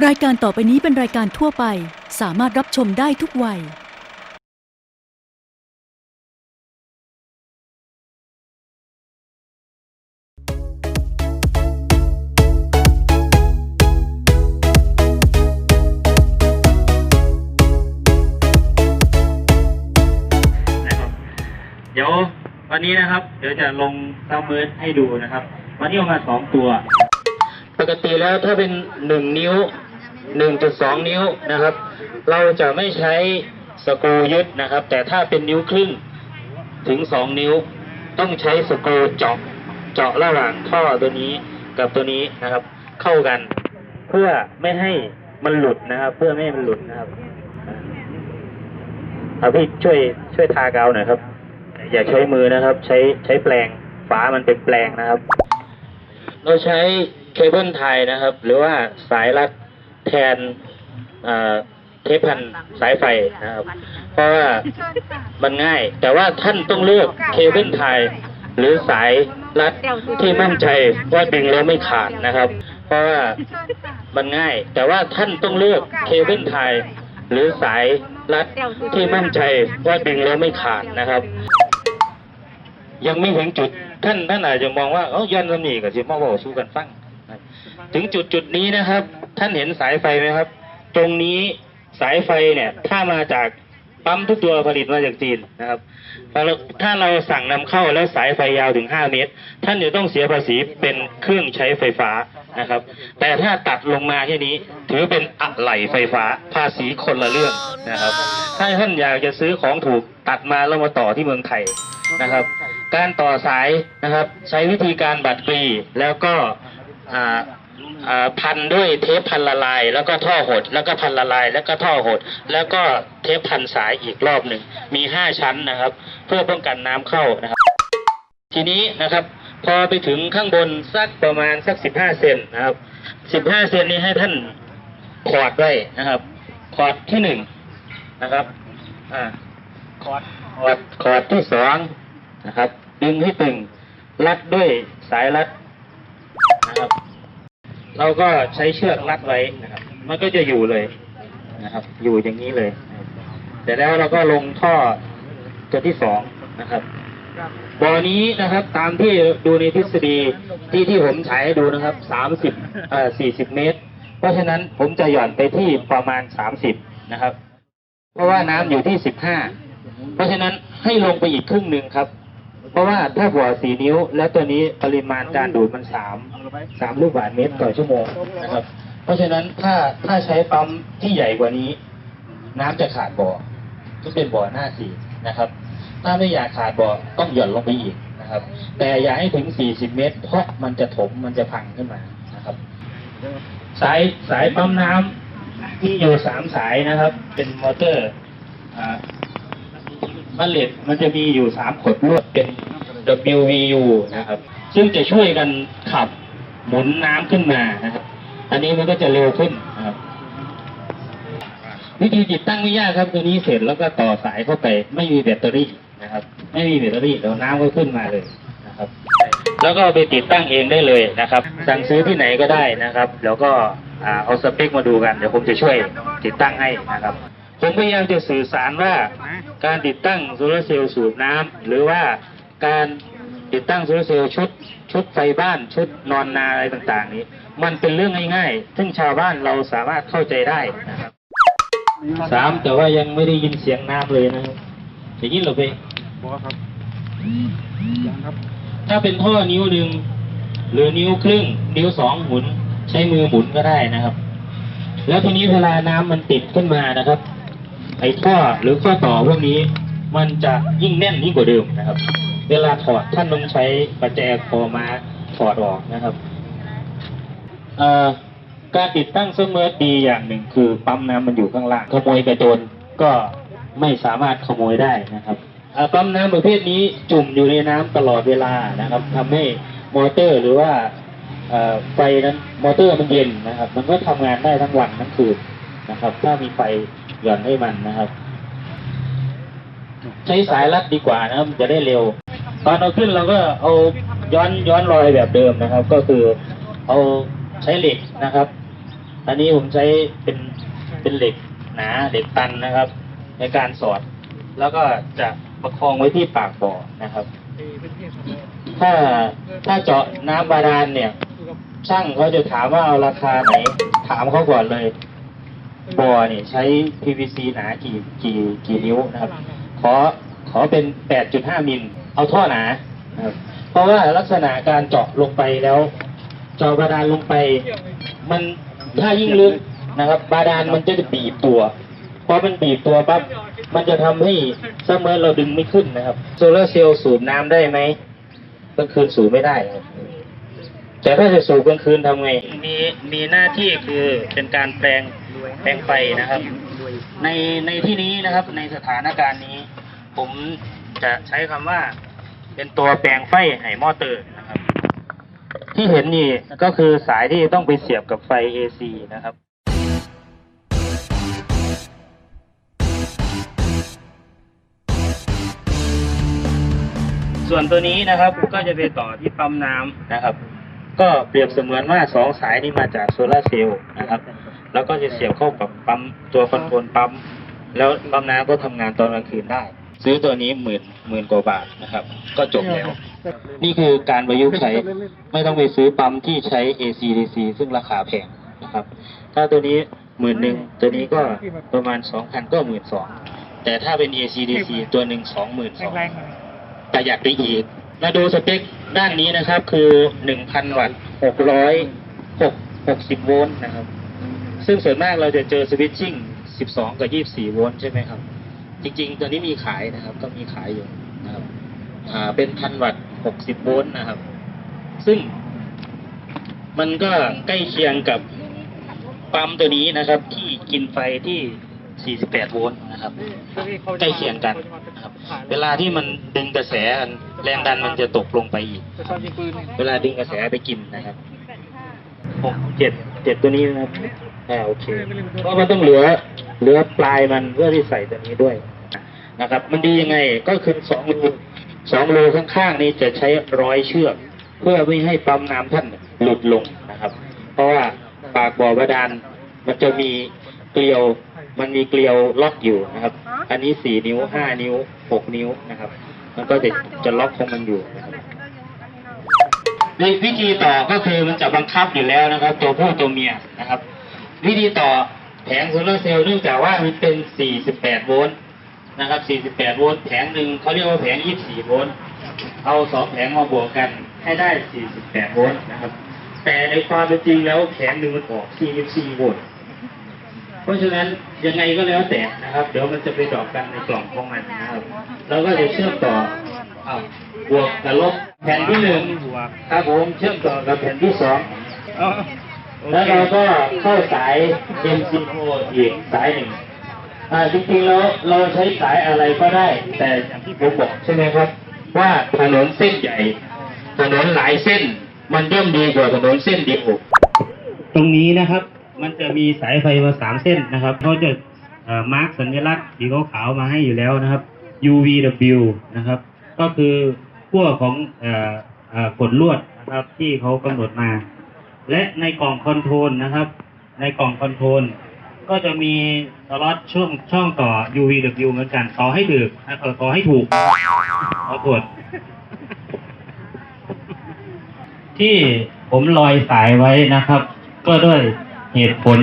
รายการต่อไปนี้เป็นรายการทั่วไป สามารถรับชมได้ทุกวัย นะครับเดี๋ยววันนี้นะครับ เดี๋ยวจะลงซัมเมอร์ให้ดูนะครับ วันนี้เอามาสองตัว กติแล้วถ้าเป็นหนึ่งนิ้วหนึ่งจุดสองนิ้วนะครับ เราจะไม่ใช้สกูยึดนะครับ แต่ถ้าเป็นนิ้วครึ่งถึงสองนิ้ว ต้องใช้สกูเจาะเจาะระหว่างท่อตัวนี้กับตัวนี้นะครับ เข้ากัน เพื่อไม่ให้มันหลุดนะครับ เพื่อไม่ให้มันหลุดนะครับเอาพี่ช่วยช่วยทากาวหน่อยครับ อย่าใช้มือนะครับ ใช้ใช้แปลงฝามันเป็นแปลงนะครับ เราใช้ เคเบิลไทยนะครับ หรือว่าสายรัดแทนเทปพันสายไฟนะครับ เพราะว่ามันง่าย แต่ว่าท่านต้องเลือกเคเบิลไทย หรือสายรัดที่มั่นใจว่าดึงแล้วไม่ขาดนะครับ เพราะว่ามันง่าย แต่ว่าท่านต้องเลือกเคเบิลไทย หรือสายรัดที่มั่นใจว่าดึงแล้วไม่ขาดนะครับ ยังไม่ถึงจุดท่านท่านอาจจะมองว่าเอ้ายันลำนีกับสิมาบอกสู้กันฟัง ถึงจุดจุดนี้นะครับ ท่านเห็นสายไฟไหมครับ ตรงนี้สายไฟเนี่ย ถ้ามาจากปั๊มทุกตัวผลิตมาจากจีนนะครับถ้าเราสั่งนำเข้าแล้วสายไฟยาวถึง 5 เมตร ท่านจะต้องเสียภาษีเป็นเครื่องใช้ไฟฟ้านะครับ แต่ถ้าตัดลงมาแค่นี้ ถือเป็นอะไหล่ไฟฟ้า ภาษีคนละเรื่องนะครับ ถ้าท่านอยากจะซื้อของถูกตัดมาแล้วมาต่อที่เมืองไทยนะครับ การต่อสายนะครับ ใช้วิธีการบัดกรีแล้วก็อ่า พันด้วยเทปพันละลาย แล้วก็ท่อหด แล้วก็พันละลาย แล้วก็ท่อหด แล้วก็เทปพันสายอีกรอบหนึ่งมีห้าชั้นนะครับ เพื่อป้องกันน้ำเข้านะครับ ทีนี้นะครับ พอไปถึงข้างบนสักประมาณสักสิบห้าเซนนะครับสิบห้าเซนนี้ให้ท่านขอดไว้นะครับขอดที่หนึ่งนะครับอ่าขอดขอดขอดที่สองนะครับ ดึงให้ตึงรัดด้วยสายรัด เราก็ใช้เชือกรัดไว้นะครับ มันก็จะอยู่เลยนะครับ อยู่อย่างนี้เลยนะครับเสร็จแล้วเราก็ลงท่อตัวที่สองนะครับบ่อนี้นะครับตามที่ดูในทฤษฎีที่ที่ผมฉายให้ดูนะครับสามสิบเอ่อสี่สิบเมตร เพราะฉะนั้นผมจะหย่อนไปที่ประมาณสามสิบนะครับ เพราะว่าน้ำอยู่ที่สิบห้าเพราะฉะนั้นให้ลงไปอีกครึ่งหนึ่งครับ เพราะว่าถ้าหัวสีนิ้ว แล้วตัวนี้ปริมาณการดูดมันสามสามลูกบาศก์เมตรต่อชั่วโมงนะครับ เพราะฉะนั้นถ้าถ้าใช้ปั๊มที่ใหญ่กว่านี้ น้ำจะขาดบ่อก็เป็นบ่อหน้าสีนะครับ ถ้าไม่อยากขาดบ่อต้องหย่อนลงไปอีกนะครับ แต่อย่าให้ถึง40เมตร เพราะมันจะถมมันจะพังขึ้นมานะครับ สายสายปั๊มน้ำที่อยู่สามสายนะครับ เป็นมอเตอร์ อ่ามันเหล็กมันจะมีอยู่สามขดลวดเป็น WVU นะครับ ซึ่งจะช่วยกันขับหมุนน้ำขึ้นมานะครับ อันนี้มันก็จะเร็วขึ้นนะครับ วิธีติดตั้งไม่ยากครับตัวนี้เสร็จแล้วก็ต่อสายเข้าไป ไม่มีแบตเตอรี่นะครับ ไม่มีแบตเตอรี่เดี๋ยวน้ำก็ขึ้นมาเลยนะครับ แล้วก็เอาไปติดตั้งเองได้เลยนะครับ สั่งซื้อที่ไหนก็ได้นะครับ แล้วก็เอาสเปคมาดูกัน เดี๋ยวผมจะช่วยติดตั้งให้นะครับ ผมพยายามจะสื่อสารว่า การติดตั้งโซลาร์เซลล์สูบน้ำหรือว่าการติดตั้งโซลาร์เซลล์ชุดชุดไฟบ้านชุดนอนนาอะไรต่างๆ นี้ มันเป็นเรื่องง่ายๆ ซึ่งชาวบ้านเราสามารถเข้าใจได้นะครับสามแต่ว่ายังไม่ได้ยินเสียงน้ำเลยนะครับอย่างนี้เหรอพี่บอกครับยังครับ ถ้าเป็นท่อนิ้วหนึ่งหรือนิ้วครึ่ง นิ้วสองหมุน ใช้มือหมุนก็ได้นะครับ แล้วทีนี้เวลาน้ำมันติดขึ้นมานะครับ ไอ้ท่อหรือข้อต่อพวกนี้มันจะยิ่งแน่นยิ่งกว่าเดิมนะครับ เวลาถอดท่านต้องใช้ประแจคอมาถอดออกนะครับการติดตั้งเสมอดีอย่างหนึ่งคือปั๊มน้ำมันอยู่ข้างล่างขโมยกระโจนก็ไม่สามารถขโมยได้นะครับปั๊มน้ำประเภทนี้จุ่มอยู่ในน้ำตลอดเวลานะครับทำให้มอเตอร์หรือว่าไฟนั้นมอเตอร์มันเย็นนะครับ มันก็ทำงานได้ทั้งวันทั้งคืนนะครับ ถ้ามีไฟ หย่อนให้มันนะครับ ใช้สายรัดดีกว่านะครับจะได้เร็ว ตอนเอาขึ้นเราก็เอาย้อนย้อนรอยแบบเดิมนะครับ ก็คือเอาใช้เหล็กนะครับ อันนี้ผมใช้เป็นเป็นเหล็กหนาเหล็กตันนะครับ ในการสอด แล้วก็จะประคองไว้ที่ปากบ่อนะครับ ถ้าถ้าเจาะน้ำบาดาลเนี่ย ช่างเขาจะถามว่าเอาราคาไหน ถามเขาก่อนเลย บ่อนี่ใช้ PVC หนากี่กี่กี่นิ้วนะครับ ขอขอเป็น 8.5 มิล เอาท่อหนานะครับเพราะว่าลักษณะการเจาะลงไปแล้ว เจาะบาดาลลงไป มันถ้ายิ่งลึกนะครับ บาดาลมันจะบีบตัวพอมันบีบตัวปั๊บมันจะทำให้เสมอเราดึงไม่ขึ้นนะครับ โซลาร์เซลล์สูบน้ำได้ไหมกลางคืนสูบไม่ได้ครับ แต่ถ้าจะสูบกลางคืนทำไง มีมีหน้าที่คือเป็นการแปลงแปลงไฟนะครับ ในในที่นี้นะครับในสถานการณ์นี้ ผมจะใช้คำว่า เป็นตัวแปลงไฟไห้มอเตอร์นะครับ ที่เห็นนี่ก็คือสายที่ต้องไปเสียบกับไฟ AC นะครับส่วนตัวนี้นะครับก็จะไปต่อที่ปั๊มน้ำนะครับ ก็เปรียบเสมือนว่าสองสายนี้มาจากโซลาร์เซลล์นะครับ แล้วก็จะเสียบเข้ากับปั๊มตัวคอนโทรลปั๊ม แล้วปั๊มน้ำก็ทำงานตอนกลางคืนได้ ซื้อตัวนี้หมื่นหมื่นกว่าบาทนะครับ ก็จบแล้ว นี่คือการประยุกต์ใช้ไม่ต้องไปซื้อปั๊มที่ใช้ AC DC ซึ่งราคาแพงนะครับ ถ้าตัวนี้หมื่นหนึ่งตัวนี้ก็ประมาณสองพันก็หมื่นสองแต่ถ้าเป็น AC DC ตัวหนึ่งสองหมื่นสองประหยัดไปอีก มาดูสเปคด้านนี้นะครับ คือหนึ่งพันวัตต์หกร้อยหกหกสิบโวลต์นะครับ ซึ่งส่วนมากเราจะเจอสวิตชิ่งสิบสองกับยี่สี่โวลต์ใช่ไหมครับ จริงๆ ตัวนี้มีขายนะครับ ก็มีขายอยู่นะครับอ่าเป็นพันวัตต์หกสิบโวลต์นะครับ ซึ่ง มันก็ใกล้เคียงกับปั๊มตัวนี้นะครับ ที่กินไฟที่ 48 โวลต์นะครับใกล้เคียงกันนะครับเวลาที่มันดึงกระแสกันแรงดันมันจะตกลงไปอีก เวลาดึงกระแสไปกินนะครับหกเจ็ดเจ็ดตัวนี้นะครับอ่าโอเคเพราะมันต้องเหลือเหลือปลายมันเพื่อที่ใส่ตัวนี้ด้วยนะครับ มันดียังไงก็คือสองรูสองรูข้างๆนี้จะใช้ร้อยเชือก เพื่อไม่ให้ปั๊มน้ำท่านหลุดลงนะครับ เพราะว่าปากบ่อบาดาลมันจะมีเกลียว มันมีเกลียวล็อกอยู่นะครับ อันนี้สี่นิ้วห้านิ้วหกนิ้วนะครับ มันก็จะจะล็อกของมันอยู่นะครับในวิธีต่อก็คือมันจะบังคับอยู่แล้วนะครับ ตัวผู้ตัวเมียนะครับ วิธีต่อแผงโซลาร์เซลล์เนื่องจากว่ามันเป็น 48 โวลต์นะครับ 48 โวลต์แผงหนึ่งเขาเรียกว่าแผง 24 โวลต์เอาสองแผงมาบวกกันให้ได้ 48 โวลต์นะครับ แต่ในความเป็นจริงแล้วแผงหนึ่งมันออก 44 โวลต์ เพราะฉะนั้นยังไงก็แล้วแต่นะครับ เดี๋ยวมันจะไปดรอกกันในกล่องของมันนะครับแล้วก็จะเชื่อมต่ออ้าวบวกกับลบแผ่นที่หนึ่งครับผมเชื่อมต่อกับแผ่นที่สองแล้วเราก็เข้าสาย MCO อีกสายหนึ่งอ่าจริงๆแล้วเราใช้สายอะไรก็ได้ แต่อย่างที่ผมบอกใช่ไหมครับ ว่าถนนเส้นใหญ่ ถนนหลายเส้น มันย่อมดีกว่าถนนเส้นเดียวตรงนี้นะครับ มันจะมีสายไฟมาสามเส้นนะครับเขาจะมาร์กสัญลักษณ์สีขาวๆมาให้อยู่แล้วนะครับ UVW นะครับ ก็คือขั้วของเอ่อเอ่อกดลวดนะครับที่เขากำหนดมา และในกล่องคอนโทรลนะครับ ในกล่องคอนโทรลก็จะมีสล็อตช่องช่องต่อ UVW เหมือนกันต่อให้ถูกต่อให้ถูกเอกดที่ผมลอยสายไว้นะครับ ก็ด้วย เหตุผล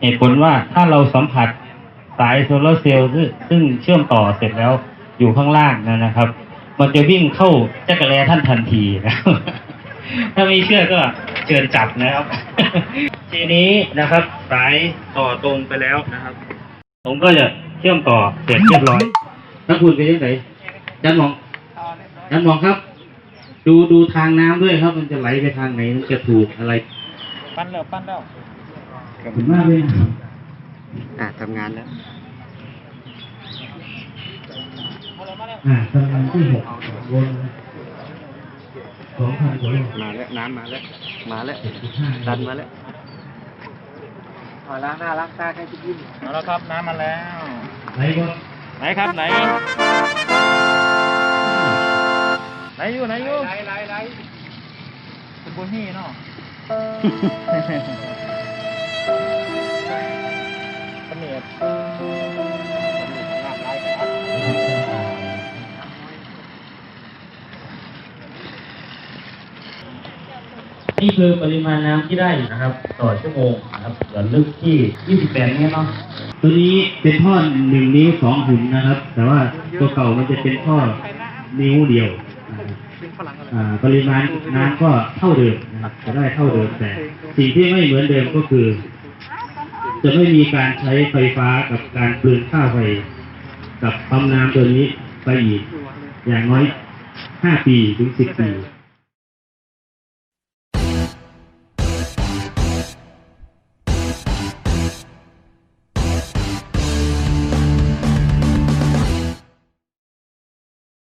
เหตุผลว่าถ้าเราสัมผัสสายโซลาร์เซลล์ซึ่งเชื่อมต่อเสร็จแล้วอยู่ข้างล่างนะนะครับ มันจะวิ่งเข้าจักรแลท่านทันทีนะครับถ้าไม่เชื่อก็เชิญจับนะครับ ทีนี้นะครับ สายต่อตรงไปแล้วนะครับ ผมก็จะเชื่อมต่อเสร็จเรียบร้อยถ้าคุณไปที่ไหนจันมองจันมองครับ ดูดูทางน้ำด้วยครับ มันจะไหลไปทางไหนมันจะถูกอะไร ปั้นแล้วปั้นแล้วขอบคุณมากเลยนะครับอ่าทำงานแล้วอ่าตำแหน่งที่หกบนสองพันกว่าโลมาแล้วน้ำมาแล้วมาแล้วดันมาแล้วเอาล้างหน้าล้างตาให้ทุกยิ้มเอาแล้วครับน้ำมาแล้วไหนก็ไหนครับไหนไหนอยู่ไหนอยู่ไหนไหนไหนเป็นบุญฮี่เนาะ เสนียดนี่คือปริมาณน้ำที่ได้นะครับ ต่อชั่วโมงนะครับส่วนลึกที่ 28 เมตรเนาะตัวนี้เป็นท่อหนึ่งนิ้วสองหุ่นนะครับ แต่ว่าตัวเก่ามันจะเป็นท่อนิ้วเดียวนะครับ ปริมาณน้ำก็เท่าเดิมนะครับจะได้เท่าเดิมแต่ สิ่งที่ไม่เหมือนเดิมก็คือ จะไม่มีการใช้ไฟฟ้ากับการเปลืองค่าไฟกับปั๊มน้ำตัวนี้ไปอีก อย่างน้อยห้าปีถึงสิบปี